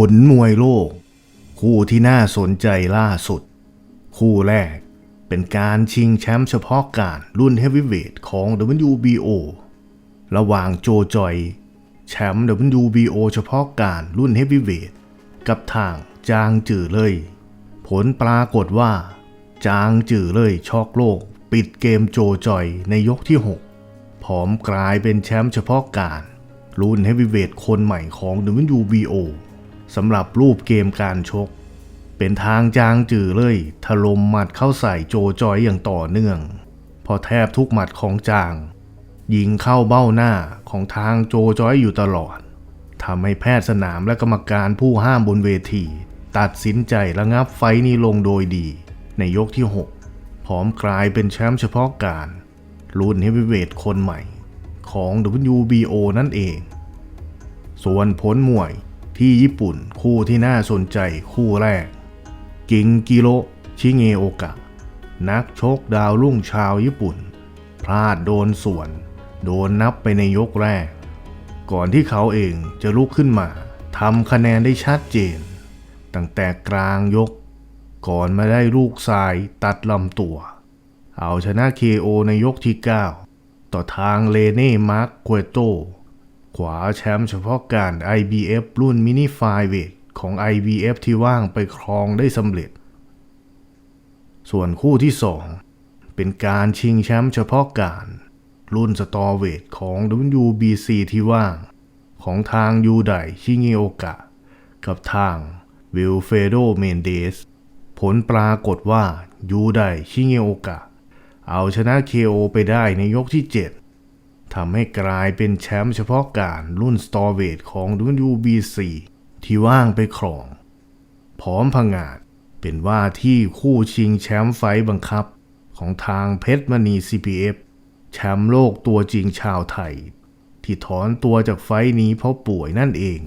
ผลมวยโลก คู่ที่น่าสนใจล่าสุด คู่แรกเป็นการชิงแชมป์เฉพาะการรุ่นเฮฟวีเวทของ WBO ระหว่างโจจอย แชมป์ WBO เฉพาะการรุ่นเฮฟวีเวทกับทางจางจือเลย ผลปรากฏว่า จางจือเลยช็อกโลก ปิดเกมโจจอยในยกที่ 6 ผอมกลายเป็นแชมป์เฉพาะการรุ่นเฮฟวีเวทคนใหม่ของ WBO สำหรับรูปเกมการชก เป็นทางจางจือเลยถล่มหมัดเข้าใส่โจจอยอย่างต่อเนื่อง พอแทบทุกหมัดของจาง ยิงเข้าเบ้าหน้าของทางโจจอยอยู่ตลอดทำให้แพทย์สนามและกรรมการผู้ห้ามบนเวที ตัดสินใจระงับไฟนี้ลงโดยดี ในยกที่ 6 พร้อมกลายเป็นแชมป์เฉพาะการ รุ่นเฮฟวีเวทคนใหม่ ของ WBO นั่นเอง ส่วนผลมวย ที่ญี่ปุ่นคู่ที่น่าสนใจคู่แรก กิงกิโรชิเงโอกะ นักชกดาวรุ่งชาวญี่ปุ่น พลาดโดนส่วน โดนนับไปในยกแรก ก่อนที่เขาเองจะลุกขึ้นมาทำคะแนนได้ชัดเจน ตั้งแต่กลางยก ก่อนมาได้ลูกทรายตัดลำตัว เอาชนะ KO ในยกที่ 9 ต่อทางเลเน่มาร์กเควโต ขวาแชมป์เฉพาะการ IBF รุ่นมินิไฟเวทของ IBF ที่ว่างไปครองได้สำเร็จ ส่วนคู่ที่ 2 เป็นการชิงแชมป์เฉพาะการ รุ่นสตอเวทของ WBC ที่ว่าง ของทางยูไดชิเงโอกะ กับทางวิลเฟโดเมนเดส ผลปรากฏว่ายูไดชิเงโอกะ เอาชนะ KO ไปได้ในยกที่ 7 ทำให้กลายเป็นแชมป์เฉพาะการรุ่นสตอเวทของ WBC ที่ว่างไปครอง พร้อมพงาดเป็นว่าที่คู่ชิงแชมป์ไฟบังคับ ของทางเพชรมณี CPF แชมป์โลกตัวจริงชาวไทย ที่ถอนตัวจากไฟนี้เพราะป่วยนั่นเอง